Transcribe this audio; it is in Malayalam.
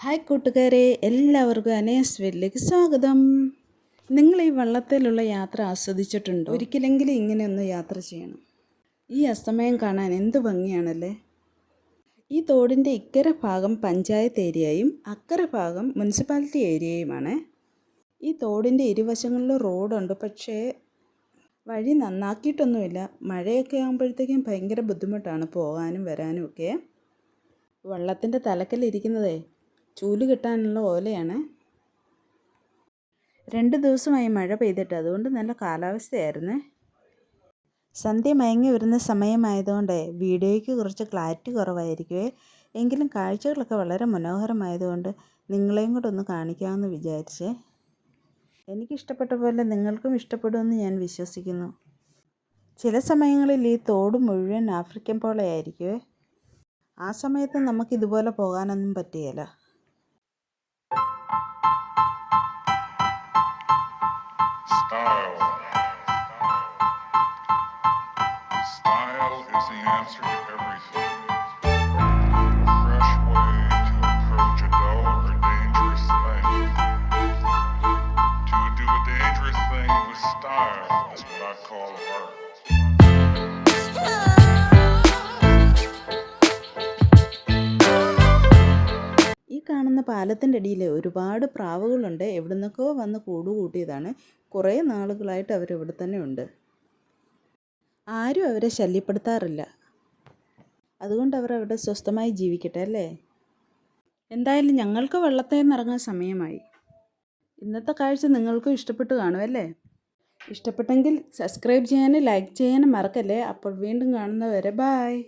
ഹായ് കൂട്ടുകാരെ എല്ലാവർക്കും അനേസ് സ്വാഗതം. നിങ്ങൾ ഈ വള്ളത്തിലുള്ള യാത്ര ആസ്വദിച്ചിട്ടുണ്ടോ? ഒരിക്കലെങ്കിലും ഇങ്ങനെ ഒന്ന് യാത്ര ചെയ്യണം. ഈ അസ്തമയം കാണാൻ എന്ത് ഭംഗിയാണല്ലേ? ഈ തോടിന്റെ ഇക്കര ഭാഗം പഞ്ചായത്ത് ഏരിയയും അക്കര ഭാഗം മുനിസിപ്പാലിറ്റി ഏരിയയുമാണ്. ഈ തോടിന്റെ ഇരുവശങ്ങളിലും റോഡുണ്ട്. പക്ഷേ വഴി നന്നാക്കിയിട്ടൊന്നുമില്ല. മഴയൊക്കെ ആകുമ്പോഴത്തേക്കും ഭയങ്കര ബുദ്ധിമുട്ടാണ് പോകാനും വരാനും ഒക്കെ. വള്ളത്തിന്റെ തലക്കലിരിക്കുന്നതേ ചൂൽ കിട്ടാനുള്ള ഓലയാണ്. രണ്ട് ദിവസമായി മഴ പെയ്തിട്ട് അതുകൊണ്ട് നല്ല കാലാവസ്ഥയായിരുന്നു. സന്ധ്യ മയങ്ങി വരുന്ന സമയമായതുകൊണ്ട് വീഡിയോയ്ക്ക് കുറച്ച് ക്ലാരിറ്റി കുറവായിരിക്കുമേ എങ്കിലും കാഴ്ചകളൊക്കെ വളരെ മനോഹരമായതുകൊണ്ട് നിങ്ങളെയും കൂടെ ഒന്ന് കാണിക്കാമെന്ന് വിചാരിച്ചേ. എനിക്കിഷ്ടപ്പെട്ട പോലെ നിങ്ങൾക്കും ഇഷ്ടപ്പെടുമെന്ന് ഞാൻ വിശ്വസിക്കുന്നു. ചില സമയങ്ങളിൽ ഈ തോട് മുഴുവൻ ആഫ്രിക്കൻ പോളയായിരിക്കുമേ ആ സമയത്ത് നമുക്ക് ഇതുപോലെ പോകാനൊന്നും പറ്റുകയില്ല Style. Style is the answer to everything. A fresh way to approach a dull or dangerous thing. To do a dangerous thing with style is what I call art. കാണുന്ന പാലത്തിന്റെ അടിയിൽ ഒരുപാട് പ്രാവുകളുണ്ട്. എവിടെ നിന്നൊക്കെയോ വന്ന് കൂട് കൂട്ടിയതാണ് കുറേ നാളുകളായിട്ട് അവരിവിടെ തന്നെ ഉണ്ട്. ആരും അവരെ ശല്യപ്പെടുത്താറില്ല. അതുകൊണ്ട് അവർ അവിടെ സ്വസ്ഥമായി ജീവിക്കട്ടെ അല്ലേ? എന്തായാലും ഞങ്ങൾക്ക് വെള്ളത്തിൽ നിറങ്ങാൻ സമയമായി. ഇന്നത്തെ കാഴ്ച നിങ്ങൾക്കും ഇഷ്ടപ്പെട്ടു കാണുമല്ലേ ഇഷ്ടപ്പെട്ടെങ്കിൽ സബ്സ്ക്രൈബ് ചെയ്യാനും ലൈക്ക് ചെയ്യാനും മറക്കല്ലേ? അപ്പോൾ വീണ്ടും കാണുന്നവരെ ബായ്.